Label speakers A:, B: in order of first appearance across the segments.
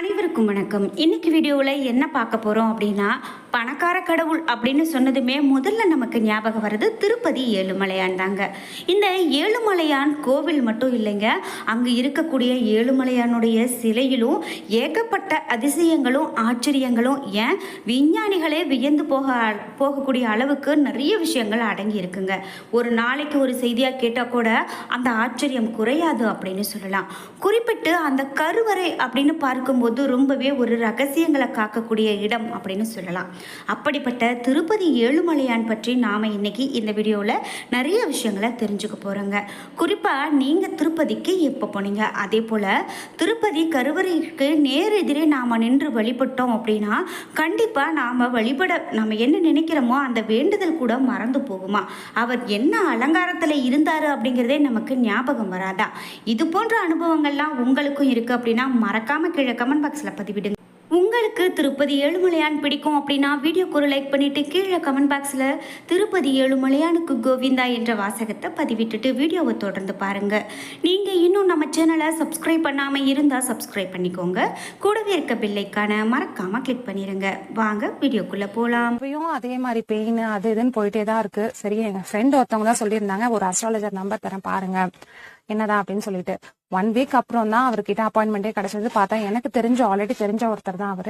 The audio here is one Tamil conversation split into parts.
A: அனைவருக்கும் வணக்கம். இன்னைக்கு வீடியோவில் என்ன பார்க்க போகிறோம் அப்படின்னா பணக்கார கடவுள் அப்படின்னு சொன்னதுமே முதல்ல நமக்கு ஞாபகம் வருது திருப்பதி ஏழுமலையான் தாங்க. இந்த ஏழுமலையான் கோவில் மட்டும் இல்லைங்க அங்கே இருக்கக்கூடிய ஏழுமலையானுடைய சிலையிலும் ஏகப்பட்ட அதிசயங்களும் ஆச்சரியங்களும் ஏன் விஞ்ஞானிகளே வியந்து போக போகக்கூடிய அளவுக்கு நிறைய விஷயங்கள் அடங்கி இருக்குங்க. ஒரு நாளைக்கு ஒரு செய்தியாக கேட்டால் கூட அந்த ஆச்சரியம் குறையாது அப்படின்னு சொல்லலாம். குறிப்பிட்டு அந்த கருவறை அப்படின்னு பார்க்கும்போது ரொம்பவே ஒரு ரகசியங்களை காக்கக்கூடிய இடம் அப்படின்னு சொல்லலாம். அப்படிப்பட்ட திருப்பதி ஏழுமலையான் பற்றி நாம் இன்னைக்கு இந்த வீடியோவில் நிறைய விஷயங்களை தெரிஞ்சுக்க போகிறோங்க குறிப்பாக நீங்கள் திருப்பதிக்கு எப்போ போனீங்க? அதே போல் திருப்பதி கருவறைக்கு நேர் எதிரே நாம் நின்று வழிபட்டோம் அப்படின்னா கண்டிப்பாக நாம் வழிபட நம்ம என்ன நினைக்கிறோமோ அந்த வேண்டுதல் கூட மறந்து போகுமா? அவர் என்ன அலங்காரத்தில் இருந்தார் அப்படிங்கிறதே நமக்கு ஞாபகம் வராதா? இது போன்ற அனுபவங்கள்லாம் உங்களுக்கும் இருக்குது அப்படின்னா மறக்காமல் கீழே கமெண்ட் பாக்ஸில் பதிவிடுங்க உங்களுக்கு திருப்பதி ஏழுமலையான் பிடிக்கும் அப்படின்னா வீடியோக்கு ஒரு லைக் பண்ணிவிட்டு கீழே கமெண்ட் பாக்ஸில் திருப்பதி ஏழுமலையானுக்கு கோவிந்தா என்ற வாசகத்தை பதிவிட்டுட்டு வீடியோவை தொடர்ந்து பாருங்கள் நீங்கள் இன்னும் நம்ம சேனலை சப்ஸ்கிரைப் பண்ணாமல் இருந்தால் சப்ஸ்கிரைப் பண்ணிக்கோங்க. கூடவே இருக்க பில்லைக்கான மறக்காமல் கிளிக் பண்ணிடுங்க வாங்க வீடியோக்குள்ளே போகலாம்
B: இப்பயும் அதே மாதிரி பெயின் அது இதுன்னு போயிட்டே தான் இருக்குது சரி எங்கள் ஃப்ரெண்ட் ஒருத்தவங்க தான் சொல்லியிருந்தாங்க. ஒரு அஸ்ட்ராலஜர் நம்பர் தரேன் பாருங்க. என்னடா அப்படின்னு சொல்லிட்டு. ஒன் வீக் அப்புறம் தான் அவர்கிட்ட அப்பாயின்மெண்ட்டே கிடைச்சது. பார்த்தா எனக்கு தெரிஞ்ச ஆல்ரெடி தெரிஞ்ச ஒருத்தர் தான் அவரு.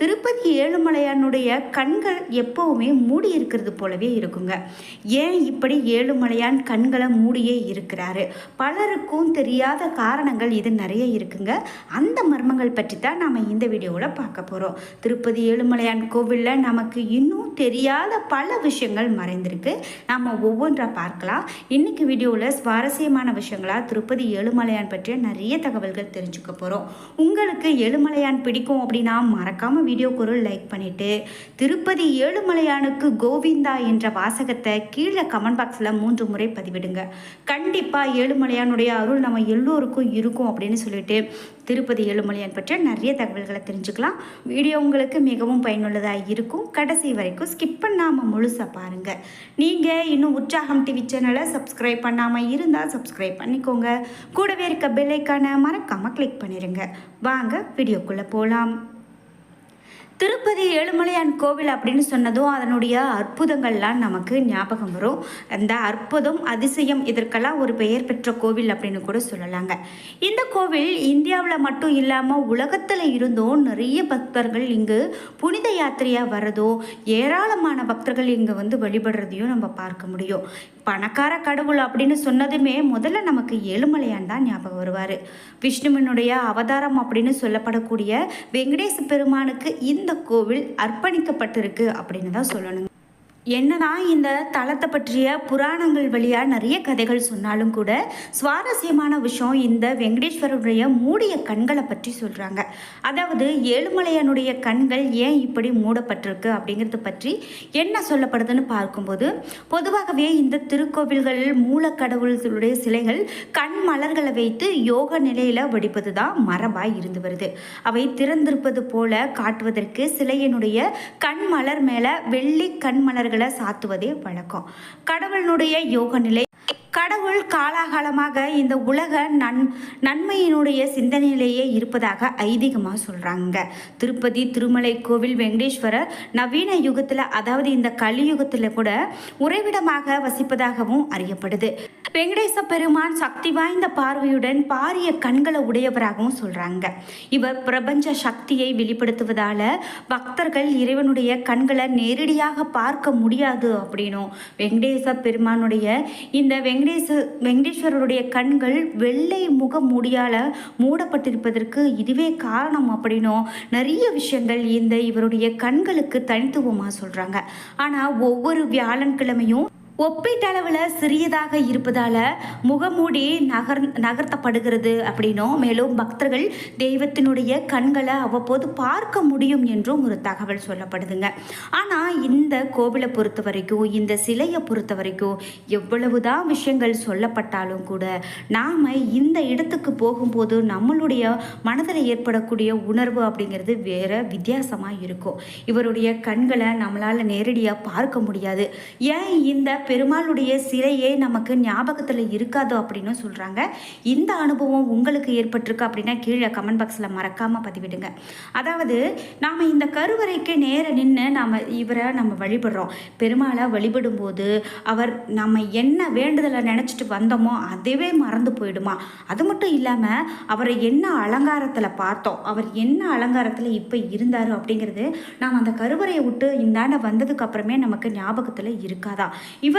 A: திருப்பதி ஏழுமலையானுடைய கண்கள் எப்போவுமே மூடி இருக்கிறது போலவே இருக்குங்க. ஏன் இப்படி ஏழுமலையான் கண்களை மூடியே இருக்கிறாரு? பலருக்கும் தெரியாத காரணங்கள் இது நிறைய இருக்குங்க. அந்த மர்மங்கள் பற்றி தான் நாம் இந்த வீடியோவில் பார்க்க போகிறோம் திருப்பதி ஏழுமலையான் கோவிலில் நமக்கு இன்னும் தெரியாத பல விஷயங்கள் மறைந்திருக்கு. நாம் ஒவ்வொன்றா பார்க்கலாம். இன்னைக்கு வீடியோவில் சுவாரஸ்யமான விஷயங்களா திருப்பதி ஏழுமலையான் பற்றிய நிறைய தகவல்கள் தெரிஞ்சுக்க போகிறோம் உங்களுக்கு ஏழுமலையான் பிடிக்கும் அப்படின்னா மறக்காமல் வீடியோக்கு ஒரு லைக் பண்ணிவிட்டு திருப்பதி ஏழுமலையானுக்கு கோவிந்தா என்ற வாசகத்தை கீழே கமெண்ட் பாக்ஸில் மூன்று முறை பதிவிடுங்க. கண்டிப்பாக ஏழுமலையானுடைய அருள் நம்ம எல்லோருக்கும் இருக்கும் அப்படின்னு சொல்லிட்டு திருப்பதி ஏழுமலையான் பற்றிய நிறைய தகவல்களை தெரிஞ்சுக்கலாம். வீடியோ உங்களுக்கு மிகவும் பயனுள்ளதாக இருக்கும். கடைசி வரைக்கும் ஸ்கிப் பண்ணாமல் முழுசாக பாருங்கள் நீங்கள் இன்னும் உற்சாகம் டிவி சேனலை சப்ஸ்கிரைப் பண்ணாமல் இருந்தால் சப்ஸ்கிரைப் பண்ணிக்கோங்க. கூடவே இருக்க பெல்லைக்கான மறக்காமல் கிளிக் பண்ணிடுங்க வாங்க வீடியோக்குள்ளே போகலாம் திருப்பதி ஏழுமலையான் கோவில் அப்படின்னு சொன்னதும் அதனுடைய அற்புதங்கள்லாம் நமக்கு ஞாபகம் வரும். அந்த அற்புதம் அதிசயம் இதற்கெல்லாம் ஒரு பெயர் பெற்ற கோவில் அப்படின்னு கூட சொல்லலாங்க. இந்த கோவில் இந்தியாவில் மட்டும் இல்லாமல் உலகத்தில் இருந்தும் நிறைய பக்தர்கள் இங்கு புனித யாத்திரையாக வரதோ ஏராளமான பக்தர்கள் இங்கே வந்து வழிபடுறதையும் நம்ம பார்க்க முடியும். பணக்கார கடவுள் அப்படின்னு சொன்னதுமே முதல்ல நமக்கு ஏழுமலையான் தான் ஞாபகம் வருவார். விஷ்ணுவினுடைய அவதாரம் அப்படின்னு சொல்லப்படக்கூடிய வெங்கடேச பெருமானுக்கு இந்த கோவில் அர்ப்பணிக்கப்பட்டிருக்கு அப்படின்னு தான் சொல்லணுங்க. என்னதான் இந்த தளத்தை பற்றிய புராணங்கள் வழியாக நிறைய கதைகள் சொன்னாலும் கூட சுவாரஸ்யமான விஷயம் இந்த வெங்கடேஸ்வரருடைய மூடிய கண்களை பற்றி சொல்கிறாங்க அதாவது ஏழுமலையானுடைய கண்கள் ஏன் இப்படி மூடப்பட்டிருக்கு அப்படிங்கிறத பற்றி என்ன சொல்லப்படுதுன்னு பார்க்கும்போது பொதுவாகவே இந்த திருக்கோவில்கள் மூலக்கடவுள்களுடைய சிலைகள் கண் மலர்களை வைத்து யோக நிலையில் வடிப்பது தான் மரபாக இருந்து வருது. அவை திறந்திருப்பது போல காட்டுவதற்கு சிலையினுடைய கண் மலர் மேலே வெள்ளி கண் மலர்கள் சாத்துவதே வழக்கம். கடவுளுடைய யோக நிலை கடவுள் காலாகாலமாக இந்த உலக நன் நன்மையினுடைய சிந்தனையிலேயே இருப்பதாக ஐதீகமாக சொல்கிறாங்க திருப்பதி திருமலை கோவில் வெங்கடேஸ்வரர் நவீன யுகத்தில் அதாவது இந்த கலியுகத்தில் கூட உறைவிடமாக வசிப்பதாகவும் அறியப்படுது. வெங்கடேச பெருமான் சக்தி வாய்ந்த பார்வையுடன் பாரிய கண்களை உடையவராகவும் சொல்கிறாங்க இவர் பிரபஞ்ச சக்தியை வெளிப்படுத்துவதால பக்தர்கள் இறைவனுடைய கண்களை நேரடியாக பார்க்க முடியாது அப்படின்னும் வெங்கடேச பெருமானுடைய இந்த வெங்கடேச வெங்கடேஸ்வரருடைய கண்கள் வெள்ளை முக மூடியால் மூடப்பட்டிருப்பதற்கு இதுவே காரணம் அப்படின்னும் நிறைய விஷயங்கள் இந்த இவருடைய கண்களுக்கு தனித்துவமாக சொல்கிறாங்க ஆனால் ஒவ்வொரு வியாழன்கிழமையும் ஒப்பீட்டளவில் சிறியதாக இருப்பதால் முகமூடி நகர் நகர்த்தப்படுகிறது அப்படின்னும் மேலும் பக்தர்கள் தெய்வத்தினுடைய கண்களை அவ்வப்போது பார்க்க முடியும் என்றும் ஒரு தகவல் சொல்லப்படுதுங்க. ஆனால் இந்த கோவிலை பொறுத்த வரைக்கும் இந்த சிலையை பொறுத்த வரைக்கும் எவ்வளவுதான் விஷயங்கள் சொல்லப்பட்டாலும் கூட நாம் இந்த இடத்துக்கு போகும்போது நம்மளுடைய மனதில் ஏற்படக்கூடிய உணர்வு அப்படிங்கிறது வேற வித்தியாசமாக இருக்கும். இவருடைய கண்களை நம்மளால் நேரடியாக பார்க்க முடியாது. ஏன் இந்த பெருமாளுடைய சிலையே நமக்கு ஞாபகத்தில் இருக்காது அப்படின்னு சொல்கிறாங்க இந்த அனுபவம் உங்களுக்கு ஏற்பட்டிருக்கு அப்படின்னா கீழே கமெண்ட் பாக்ஸில் மறக்காமல் பதிவிடுங்க. அதாவது நாம் இந்த கருவறைக்கு நேர நின்று நாம் இவரை நம்ம வழிபடுறோம். பெருமாளை வழிபடும்போது அவர் நம்ம என்ன வேண்டுதலை நினச்சிட்டு வந்தோமோ அதுவே மறந்து போயிடுமா? அது மட்டும் இல்லாமல் அவரை என்ன அலங்காரத்தில் பார்த்தோம் அவர் என்ன அலங்காரத்தில் இப்போ இருந்தார் அப்படிங்கிறது நாம் அந்த கருவறையை விட்டு இந்தாண்ட வந்ததுக்கு அப்புறமே நமக்கு ஞாபகத்தில் இருக்காதா?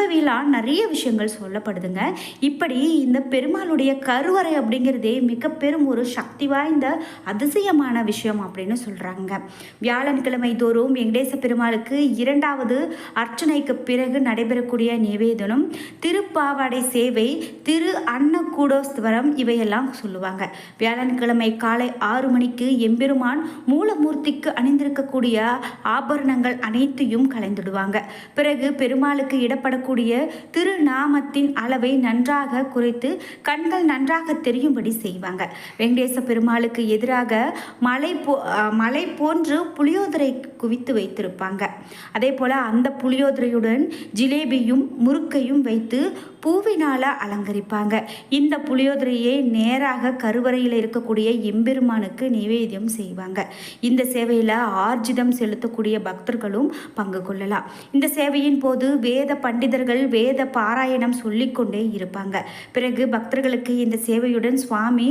A: இவையெல்லாம் நிறைய விஷயங்கள் சொல்லப்படுதுங்க. இப்படி இந்த பெருமாளுடைய கருவறை அப்படிங்கிறதே மிக பெரும் ஒரு சக்தி வாய்ந்த அதிசயமான விஷயம் அப்படின்னு சொல்கிறாங்க வியாழன்கிழமை தோறும் வெங்கடேச பெருமாளுக்கு இரண்டாவது அர்ச்சனைக்கு பிறகு நடைபெறக்கூடிய நிவேதனம் திருப்பாவாடை சேவை திரு அன்னகூடோஸ்வரம் இவையெல்லாம் சொல்லுவாங்க. வியாழன்கிழமை காலை ஆறு மணிக்கு எம்பெருமான் மூலமூர்த்திக்கு அணிந்திருக்கக்கூடிய ஆபரணங்கள் அனைத்தையும் கலைந்துடுவாங்க. பிறகு பெருமாளுக்கு இடப்படக்கூடிய திருநாமத்தின் அளவை நன்றாக குறைத்து கண்கள் நன்றாக தெரியும்படி செய்வாங்க. வெங்கடேச பெருமாளுக்கு எதிராக மலை போ மலை போன்று புளியோதரை குவித்து வைத்திருப்பாங்க. அதே போல் அந்த புளியோதரையுடன் ஜிலேபியும் முறுக்கையும் வைத்து பூவினால் அலங்கரிப்பாங்க. இந்த புளியோதரையை நேராக கருவறையில் இருக்கக்கூடிய எம்பெருமானுக்கு நிவேதியம் செய்வாங்க. இந்த சேவையில் ஆர்ஜிதம் செலுத்தக்கூடிய பக்தர்களும் பங்கு கொள்ளலாம். இந்த சேவையின் போது வேத பண்டிதர்கள் வேத பாராயணம் சொல்லிக்கொண்டே இருப்பாங்க. பிறகு பக்தர்களுக்கு இந்த சேவையுடன் சுவாமி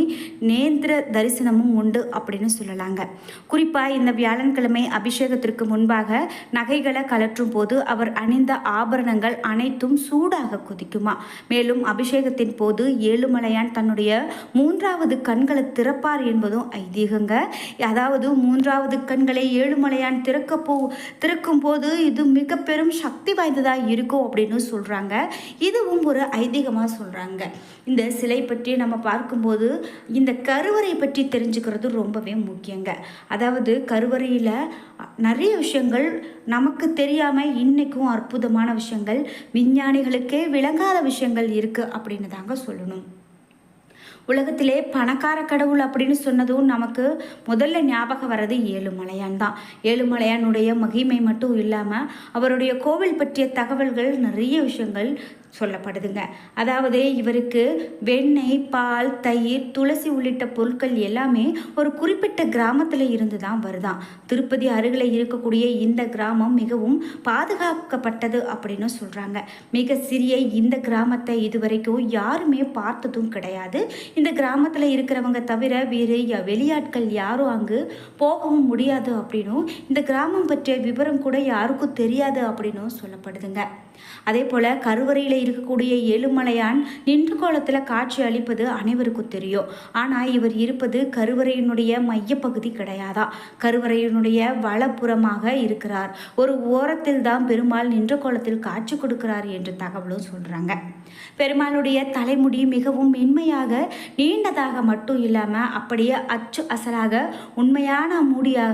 A: நேந்திர தரிசனமும் உண்டு அப்படின்னு சொல்லலாங்க. குறிப்பாக இந்த வியாழன்கிழமை அபிஷேகத்திற்கு முன்பாக நகைகளை கலற்றும் போது அவர் அணிந்த ஆபரணங்கள் அனைத்தும் சூடாக கொதிக்குமா? மேலும் அபிஷேகத்தின் போது ஏழுமலையான் தன்னுடைய மூன்றாவது கண்களை திறப்பார் என்பதும் ஐதீகங்க. அதாவது மூன்றாவது கண்களை ஏழுமலையான் திறக்க போ திறக்கும் போது இது மிக பெரும் சக்தி வாய்ந்ததாக இருக்கும் அப்படின்னு சொல்கிறாங்க இதுவும் ஒரு ஐதீகமாக சொல்கிறாங்க இந்த சிலை பற்றி நம்ம பார்க்கும்போது இந்த கருவறை பற்றி தெரிஞ்சுக்கிறது ரொம்பவே முக்கியங்க. அதாவது கருவறையில் நிறைய விஷயங்கள் நமக்கு தெரியாமல் இன்றைக்கும் அற்புதமான விஷயங்கள். விஞ்ஞானிகளுக்கே விளங்காத விஷயங்கள் இருக்குது அப்படின்னு தாங்க சொல்லணும். உலகத்திலே பணக்கார கடவுள் அப்படின்னு சொன்னதும் நமக்கு முதல்ல ஞாபகம் வர்றது ஏழுமலையான் தான். ஏழுமலையானுடைய மகிமை மட்டும் இல்லாமல் அவருடைய கோவில் பற்றிய தகவல்கள் நிறைய விஷயங்கள் சொல்லப்படுதுங்க. அதாவது இவருக்கு வெண்ணெய் பால் தயிர் துளசி உள்ளிட்ட பொருட்கள் எல்லாமே ஒரு குறிப்பிட்ட கிராமத்தில் இருந்து தான் வருதான். திருப்பதி அருகில் இருக்கக்கூடிய இந்த கிராமம் மிகவும் பாதுகாக்கப்பட்டது அப்படின்னு சொல்கிறாங்க மிக சிறிய இந்த கிராமத்தை இதுவரைக்கும் யாருமே பார்த்ததும் கிடையாது. இந்த கிராமத்தில் இருக்கிறவங்க தவிர வேறு வெளியாட்கள் யாரும் அங்கு போகவும் முடியாது அப்படின்னும் இந்த கிராமம் பற்றிய விவரம் கூட யாருக்கும் தெரியாது அப்படின்னும் சொல்லப்படுதுங்க. அதே போல் கருவறையில் இருக்கக்கூடிய ஏழுமலையான் நின்று கோலத்தில் காட்சி அளிப்பது அனைவருக்கும் தெரியும். ஆனால் இவர் இருப்பது கருவறையினுடைய மையப்பகுதி கிடையாதா? கருவறையினுடைய வலப்புறமாக இருக்கிறார். ஒரு ஓரத்தில் தான் பெருமாள் நின்ற கோலத்தில் காட்சி கொடுக்கிறார் என்று தகவலும் சொல்கிறாங்க பெருமாளுடைய தலைமுடி மிகவும் மென்மையாக நீண்டதாக மட்டும் இல்லாமல் அப்படியே அச்சு அசலாக உண்மையான முடியா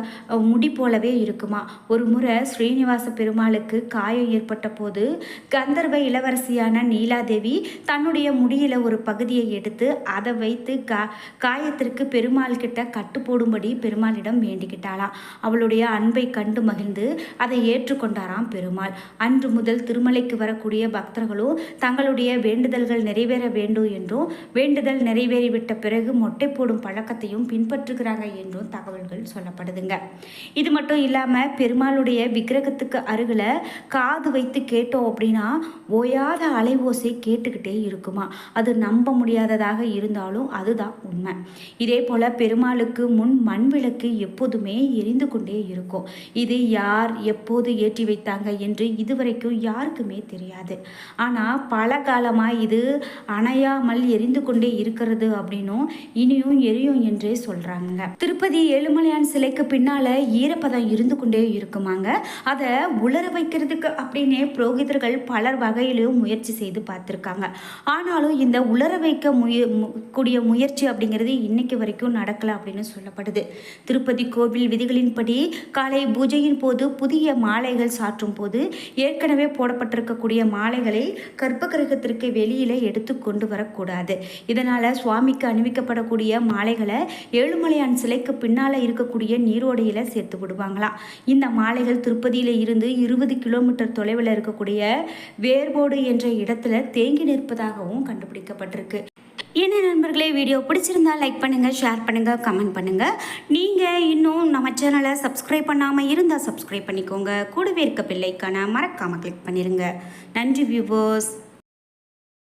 A: முடி போலவே இருக்குமா? ஒரு முறை ஸ்ரீனிவாச பெருமாளுக்கு காயம் ஏற்பட்ட போது கந்தர்வ இளவரசி அரசியான நீலாதேவி தன்னுடைய முடியில ஒரு பகுதியை எடுத்து அதை வைத்து கா காயத்திற்கு பெருமாள் கிட்ட கட்டு போடும்படி பெருமாளிடம் வேண்டிக்கிட்டாளாம். அவளுடைய அன்பை கண்டு மகிழ்ந்து அதை ஏற்றுக்கொண்டாராம் பெருமாள். அன்று முதல் திருமலைக்கு வரக்கூடிய பக்தர்களும் தங்களுடைய வேண்டுதல்கள் நிறைவேற வேண்டும் என்றும் வேண்டுதல் நிறைவேறிவிட்ட பிறகு மொட்டை போடும் பழக்கத்தையும் பின்பற்றுகிறாங்க என்றும் தகவல்கள் சொல்லப்படுதுங்க. இது மட்டும் இல்லாமல் பெருமாளுடைய விக்கிரகத்துக்கு அருகில் காது வைத்து கேட்டோம் அப்படின்னா ஓயாத அலைவோசை கேட்டுக்கிட்டே இருக்குமா? அது நம்ப முடியாததாக இருந்தாலும் அதுதான் உண்மை. இதே போல் பெருமாளுக்கு முன் மண் விளக்கு எப்போதுமே எரிந்து கொண்டே இருக்கும். இது யார் எப்போது ஏற்றி வைத்தாங்க என்று இதுவரைக்கும் யாருக்குமே தெரியாது. ஆனால் பல காலமாக இது அணையாமல் எரிந்து கொண்டே இருக்கிறது அப்படின்னும் இனியும் எரியும் என்றே சொல்கிறாங்க திருப்பதி ஏழுமலையான் சிலைக்கு பின்னால் ஈரப்பதம் இருந்து கொண்டே இருக்குமாங்க. அதை உலர வைக்கிறதுக்கு அப்படின்னே புரோகிதர்கள் பலர் வகையிலும் முயற்சி முயற்சி செய்து பார்த்துருக்காங்க. ஆனாலும் இந்த உலர வைக்க முய கூடிய முயற்சி அப்படிங்கிறது இன்னைக்கு வரைக்கும் நடக்கலை அப்படின்னு சொல்லப்படுது. திருப்பதி கோவில் விதிகளின்படி காலை பூஜையின் போது புதிய மாலைகள் சாற்றும் போது ஏற்கனவே போடப்பட்டிருக்கக்கூடிய மாலைகளை கர்ப்பகிரகத்திற்கு வெளியில் எடுத்து கொண்டு வரக்கூடாது. இதனால் சுவாமிக்கு அணிவிக்கப்படக்கூடிய மாலைகளை ஏழுமலையான் சிலைக்கு பின்னால் இருக்கக்கூடிய நீரோடையில் சேர்த்து விடுவாங்களாம் இந்த மாலைகள் திருப்பதியில் இருந்து இருபது கிலோமீட்டர் தொலைவில் இருக்கக்கூடிய வேர்போடு என்ற இடத்துல தேங்கி நிற்பதாகவும் கண்டுபிடிக்கப்பட்டிருக்கு. என்ன நண்பர்களே வீடியோ பிடிச்சிருந்தால் லைக் பண்ணுங்கள் ஷேர் பண்ணுங்கள் கமெண்ட் பண்ணுங்கள் நீங்கள் இன்னும் நம்ம சேனலை சப்ஸ்கிரைப் பண்ணாமல் இருந்தால் சப்ஸ்கிரைப் பண்ணிக்கோங்க. கூடவே இருக்க பிள்ளைக்கான மறக்காமல் கிளிக் பண்ணிடுங்க நன்றி வியூவர்ஸ்